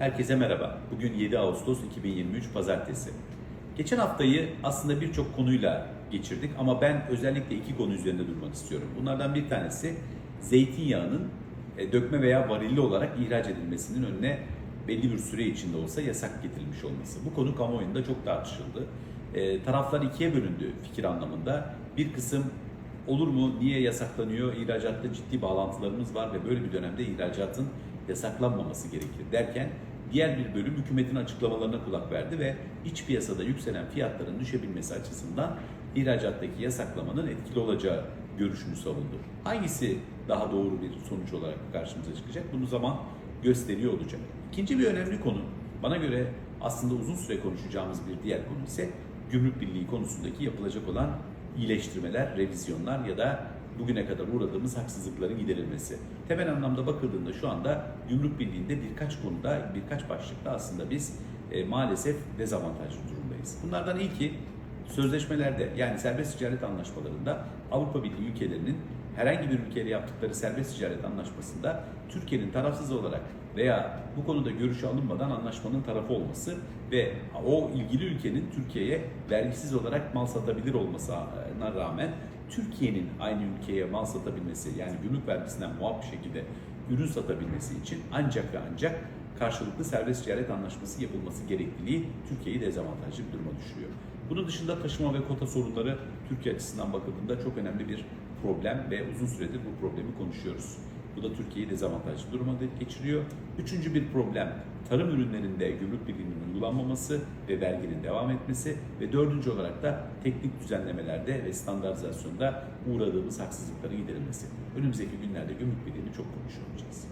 Herkese merhaba. Bugün 7 Ağustos 2023 Pazartesi. Geçen haftayı aslında birçok konuyla geçirdik ama ben özellikle iki konu üzerinde durmak istiyorum. Bunlardan bir tanesi zeytinyağının e, dökme veya varilli olarak ihraç edilmesinin önüne belli bir süre içinde olsa yasak getirilmiş olması. Bu konu kamuoyunda çok tartışıldı. E, taraflar ikiye bölündü fikir anlamında. Bir kısım olur mu, niye yasaklanıyor, ihracatta ciddi bağlantılarımız var ve böyle bir dönemde ihracatın yasaklanmaması gerekir derken diğer bir bölüm hükümetin açıklamalarına kulak verdi ve iç piyasada yükselen fiyatların düşebilmesi açısından ihracattaki yasaklamanın etkili olacağı görüşünü savundu. Hangisi daha doğru bir sonuç olarak karşımıza çıkacak? Bunu zaman gösteriyor olacak. İkinci bir önemli konu, bana göre aslında uzun süre konuşacağımız bir diğer konu ise gümrük birliği konusundaki yapılacak olan iyileştirmeler, revizyonlar ya da bugüne kadar uğradığımız haksızlıkların giderilmesi. Temel anlamda bakıldığında şu anda gümrük birliğinde birkaç konuda, birkaç başlıkta aslında biz e, maalesef dezavantajlı durumdayız. Bunlardan ilki sözleşmelerde yani serbest ticaret anlaşmalarında Avrupa Birliği ülkelerinin herhangi bir ülkeyle yaptıkları serbest ticaret anlaşmasında Türkiye'nin tarafsız olarak veya bu konuda görüşü alınmadan anlaşmanın tarafı olması ve o ilgili ülkenin Türkiye'ye vergisiz olarak mal satabilir olmasına rağmen Türkiye'nin aynı ülkeye mal satabilmesi yani gümrük vergisinden muaf bir şekilde ürün satabilmesi için ancak ve ancak karşılıklı serbest ticaret anlaşması yapılması gerekliliği Türkiye'yi dezavantajlı bir duruma düşürüyor. Bunun dışında taşıma ve kota sorunları Türkiye açısından bakıldığında çok önemli bir problem ve uzun süredir bu problemi konuşuyoruz. Bu da Türkiye'yi dezavantajlı duruma geçiriyor. Üçüncü bir problem tarım ürünlerinde gümrük birliğinin uygulanmaması ve verginin devam etmesi ve dördüncü olarak da teknik düzenlemelerde ve standartizasyonda uğradığımız haksızlıkların giderilmesi. Önümüzdeki günlerde gümrük birliğini çok konuşuyor olacağız.